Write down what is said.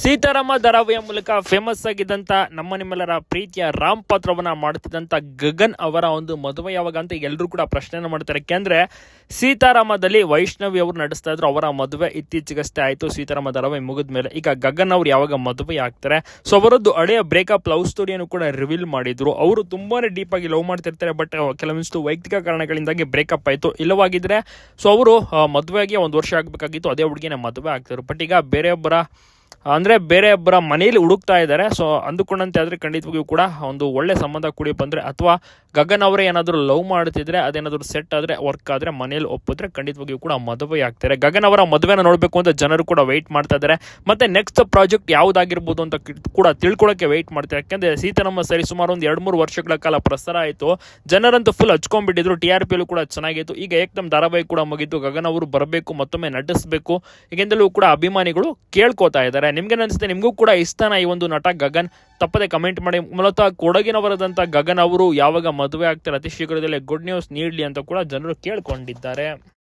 ಸೀತಾರಾಮ ಧಾರಾವಾಹಿಯ ಮೂಲಕ ಫೇಮಸ್ ಆಗಿದ್ದಂತ ನಮ್ಮ ನಿಮ್ಮೆಲ್ಲರ ಪ್ರೀತಿಯ ರಾಮ್ ಪಾತ್ರವನ್ನ ಮಾಡುತ್ತಿದ್ದಂತ ಗಗನ್ ಅವರ ಒಂದು ಮದುವೆ ಯಾವಾಗ ಅಂತ ಎಲ್ಲರೂ ಕೂಡ ಪ್ರಶ್ನೆಯನ್ನು ಮಾಡ್ತಾರೆ. ಯಾಕೆಂದರೆ ಸೀತಾರಾಮದಲ್ಲಿ ವೈಷ್ಣವಿ ಅವರು ನಡೆಸ್ತಾ ಇದ್ರು, ಅವರ ಮದುವೆ ಇತ್ತೀಚೆಗಷ್ಟೇ ಆಯಿತು, ಸೀತಾರಾಮ ಧಾರಾವಾಹಿ ಮುಗಿದ ಮೇಲೆ. ಈಗ ಗಗನ್ ಅವರು ಯಾವಾಗ ಮದುವೆ ಆಗ್ತಾರೆ? ಸೊ ಅವರದ್ದು ಹಳೆಯ ಬ್ರೇಕಪ್ ಲವ್ ಸ್ಟೋರಿಯನ್ನು ಕೂಡ ರಿವೀಲ್ ಮಾಡಿದ್ರು. ಅವರು ತುಂಬಾನೇ ಡೀಪ್ ಆಗಿ ಲವ್ ಮಾಡ್ತಿರ್ತಾರೆ ಬಟ್ ಕೆಲವೊಂದಿಷ್ಟು ವೈಯಕ್ತಿಕ ಕಾರಣಗಳಿಂದಾಗಿ ಬ್ರೇಕಪ್ ಆಯಿತು. ಇಲ್ಲವಾಗಿದ್ರೆ ಸೊ ಅವರು ಮದುವೆಗೆ ಒಂದು ವರ್ಷ ಆಗಬೇಕಾಗಿತ್ತು, ಅದೇ ಹುಡುಗಿನ ಮದುವೆ ಆಗ್ತಾರೆ ಬಟ್ ಈಗ ಬೇರೆಯೊಬ್ಬರ ಅಂದರೆ ಬೇರೆ ಒಬ್ಬರ ಮನೆಯಲ್ಲಿ ಹುಡುಕ್ತಾ ಇದ್ದಾರೆ. ಸೊ ಅಂದುಕೊಂಡಂತೆ ಆದರೆ ಖಂಡಿತವಾಗಿಯೂ ಕೂಡ ಒಂದು ಒಳ್ಳೆ ಸಂಬಂಧ ಕೂಡಿ ಬಂದರೆ ಅಥವಾ ಗಗನ್ ಅವರೇ ಏನಾದರೂ ಲವ್ ಮಾಡ್ತಿದ್ರೆ, ಅದೇನಾದರೂ ಸೆಟ್ ಆದರೆ ವರ್ಕ್ ಆದರೆ ಮನೇಲಿ ಒಪ್ಪಿದ್ರೆ ಖಂಡಿತವಾಗಿಯೂ ಕೂಡ ಮದುವೆ ಆಗ್ತಾರೆ ಗಗನ್ ಅವರ ಮದುವೆನ ನೋಡಬೇಕು ಅಂತ ಜನರು ಕೂಡ ವೆಯ್ಟ್ ಮಾಡ್ತಾ ಇದ್ದಾರೆ. ಮತ್ತು ನೆಕ್ಸ್ಟ್ ಪ್ರಾಜೆಕ್ಟ್ ಯಾವುದಾಗಿರ್ಬೋದು ಅಂತ ಕೂಡ ತಿಳ್ಕೊಳ್ಳೋಕ್ಕೆ ವೆಯ್ಟ್ ಮಾಡ್ತಾರೆ. ಯಾಕೆಂದರೆ ಸೀತಾರಾಮ ಸರಿ ಸುಮಾರು ಒಂದು ಎರಡು ಮೂರು ವರ್ಷಗಳ ಕಾಲ ಪ್ರಸಾರ ಆಯಿತು. ಜನರಂತೂ ಫುಲ್ ಹಚ್ಕೊಂಡ್ಬಿಟ್ಟಿದ್ರು. ಟಿ ಆರ್ ಪಿಯಲ್ಲೂ ಕೂಡ ಚೆನ್ನಾಗಿತ್ತು ಈಗ ಏಕ್ದಮ್ ಧಾರಾವಾಹಿ ಕೂಡ ಮುಗಿತು. ಗಗನ್ ಅವರು ಬರಬೇಕು, ಮತ್ತೊಮ್ಮೆ ನಟಿಸಬೇಕು. ಈಗೆಂದಲೂ ಕೂಡ ಅಭಿಮಾನಿಗಳು ಕೇಳ್ಕೊತಾ ಇದ್ದಾರೆ. ನಿಮ್ಗೆ ಅನಿಸುತ್ತೆ ನಿಮಗೂ ಕೂಡ ಇಷ್ಟನ ಈ ಒಂದು ನಟ ಗಗನ್? ತಪ್ಪದೆ ಕಮೆಂಟ್ ಮಾಡಿ. ಮೂಲತಃ ಕೊಡಗಿನವರದಂತ ಗಗನ್ ಅವರು ಯಾವಾಗ ಮದುವೆ ಆಗ್ತಾರೆ ಅತಿ ಶೀಘ್ರದಲ್ಲೇ ಗುಡ್ ನ್ಯೂಸ್ ನೀಡಲಿ ಅಂತ ಕೂಡ ಜನರು ಕೇಳ್ಕೊಂಡಿದ್ದಾರೆ.